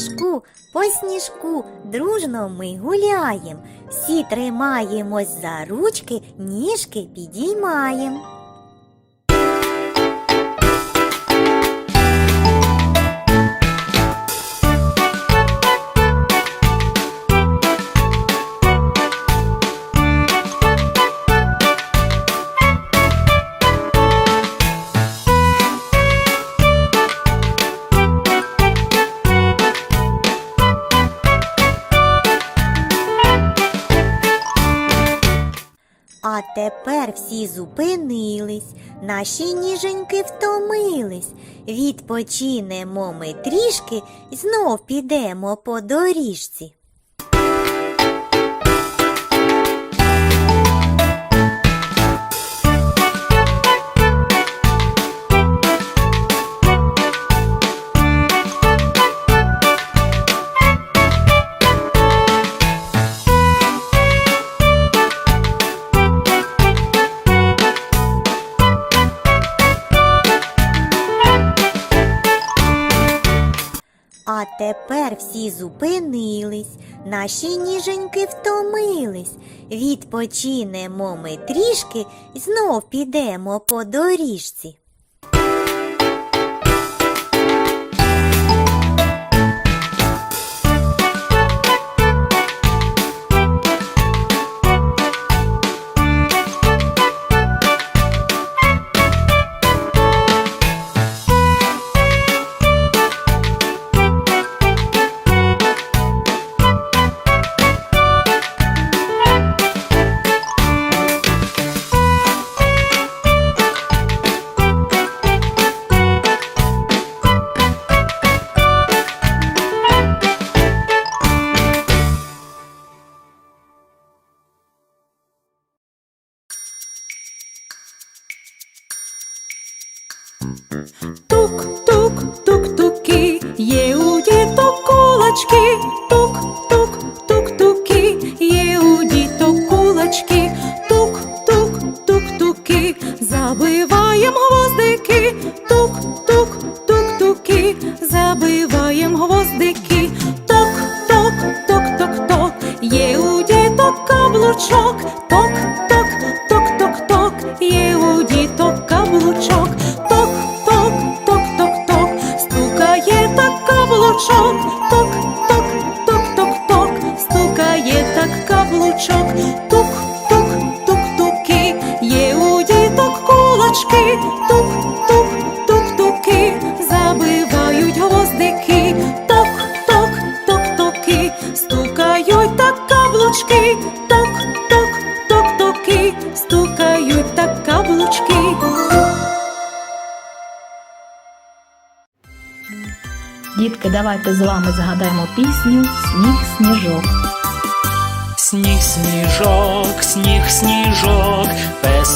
сніжку, по сніжку дружно ми гуляєм. Всі тримаємось за ручки, ніжки підіймаєм. А тепер всі зупинились, наші ніженьки втомились. Відпочинемо ми трішки знов підемо по доріжці. А тепер всі зупинились, наші ніженьки втомились. Відпочинемо ми трішки знов підемо по доріжці. Тук-тук-тук-туки, є у діток кулачки, тук-тук-тук-туки, є у діток кулачки, тук-тук-тук-туки, забиваєм гвоздики, тук-тук-тук-туки, забиваєм гвоздики, ток-ток-ток-ток-ток, є у діток каблучок, ток-ток-ток-ток-ток, Дітки, давайте з вами згадаємо пісню Сніг сніжок. Сніг, сніжок, сніг, сніжок, весело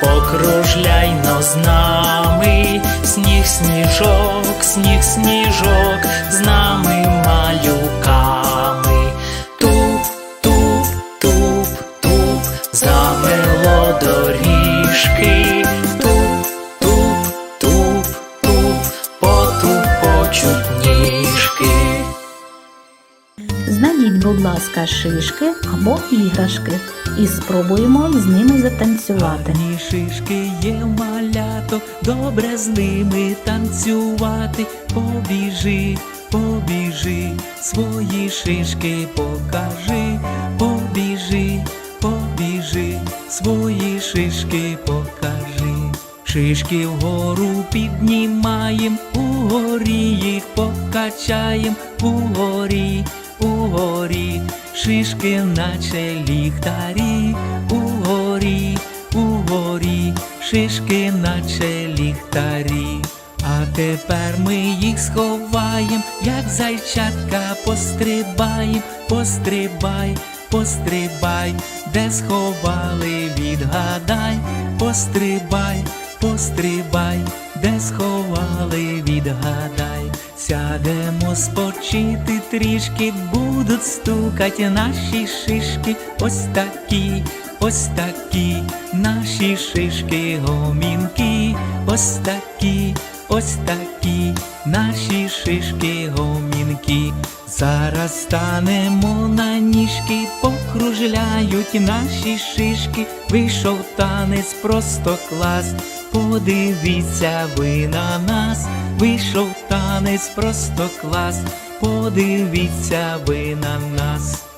сніжок, покружляйно з нами, сніг, сніжок, сніг, сніжок, з нами малюками. Туп, туп, туп, туп, завело доріжки, ласка, шишки або іграшки і спробуємо з ними затанцювати. Гарні шишки є в маляток, добре з ними танцювати. Побіжи, побіжи, свої шишки покажи, побіжи, побіжи, свої шишки покажи. Шишки вгору піднімаєм, угорі їх покачаєм, угорі, угорі, шишки наче ліхтарі, угорі, угорі, шишки наче ліхтарі. А тепер ми їх сховаєм, як зайчатка пострибаєм, пострибай, пострибай, де сховали, відгадай, пострибай, пострибай, де сховали, відгадай. Сядемо спочити трішки, будуть стукать наші шишки, ось такі, ось такі, наші шишки гомінки, ось такі, ось такі, наші шишки гомінки. Зараз станемо на ніжки, покружляють наші шишки, вийшов танець просто клас. Подивіться ви на нас, вийшов танець просто клас. Подивіться ви на нас.